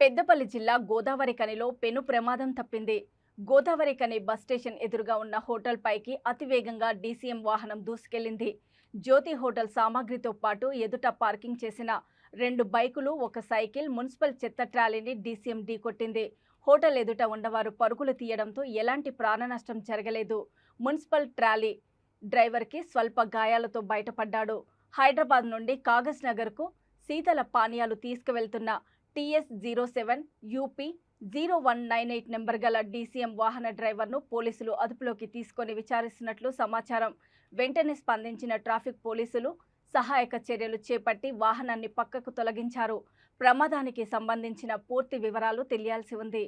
పెద్దపల్లి జిల్లా గోదావరి కనిలో పెను ప్రమాదం తప్పింది. గోదావరి కని బస్ స్టేషన్ ఎదురుగా ఉన్న హోటల్ పైకి అతివేగంగా డీసీఎం వాహనం దూసుకెళ్ళింది జ్యోతి హోటల్ సామాగ్రితో పాటు ఎదుట పార్కింగ్ చేసిన రెండు బైకులు ఒక సైకిల్ మున్సిపల్ చెత్త ట్రాలీని డీసీఎం ఢీకొట్టింది. హోటల్ ఎదుట ఉన్నవారు పరుగులు తీయడంతో ఎలాంటి ప్రాణ నష్టం జరగలేదు. మున్సిపల్ ట్రాలీ డ్రైవర్కి స్వల్ప గాయాలతో బయటపడ్డాడు. హైదరాబాద్ నుండి కాగజ్ నగర్కు శీతల పానీయాలు తీసుకువెళ్తున్న TS zero seven UP zero one nine eight number గల డీసీఎం వాహన డ్రైవర్ను పోలీసులు అదుపులోకి తీసుకొని విచారిస్తున్నట్లు సమాచారం. వెంటనే స్పందించిన ట్రాఫిక్ పోలీసులు సహాయక చర్యలు చేపట్టి వాహనాన్ని పక్కకు తొలగించారు. ప్రమాదానికి సంబంధించిన పూర్తి వివరాలు తెలియాల్సి ఉంది.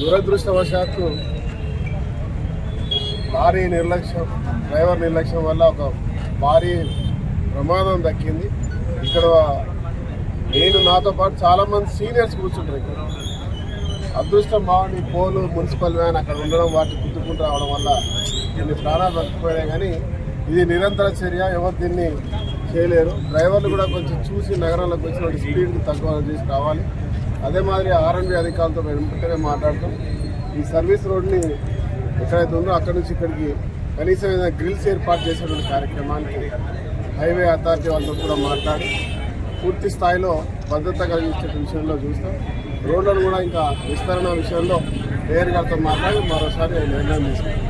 దురదృష్టవశాత్తు లారీ నిర్లక్ష్యం డ్రైవర్ నిర్లక్ష్యం వల్ల ఒక భారీ ప్రమాదం దక్కింది. ఇక్కడ నేను నాతో పాటు చాలామంది సీనియర్స్ కూర్చుంటారు ఇక్కడ. అదృష్టం బాగుంది పోలు మున్సిపల్ వ్యాన్ అక్కడ ఉండడం వాటిని గుర్తుకుంటూ రావడం వల్ల దీన్ని ప్రాణాలు బతికిపోయాయి కానీ ఇది నిరంతర చర్య ఎవరు దీన్ని చేయలేరు. డ్రైవర్లు కూడా కొంచెం చూసి నగరంలోకి వచ్చిన స్పీడ్ తక్కువ చేసి రావాలి. అదే మాదిరి ఆర్ఎండ్బి అధికారులతో మేము వెంటనే మాట్లాడతాం ఈ సర్వీస్ రోడ్ని ఎక్కడైతే ఉందో అక్కడి నుంచి ఇక్కడికి కనీసం ఏదైనా గ్రిల్స్ ఏర్పాటు చేసేటువంటి కార్యక్రమానికి హైవే అథారిటీ వాళ్ళతో కూడా మాట్లాడి పూర్తి స్థాయిలో భద్రత కలిగించే విషయంలో చూస్తాం. రోడ్లను కూడా ఇంకా విస్తరణ విషయంలో మేయర్ గారితో మాట్లాడి మరోసారి నిర్ణయం తీసుకుంటాం.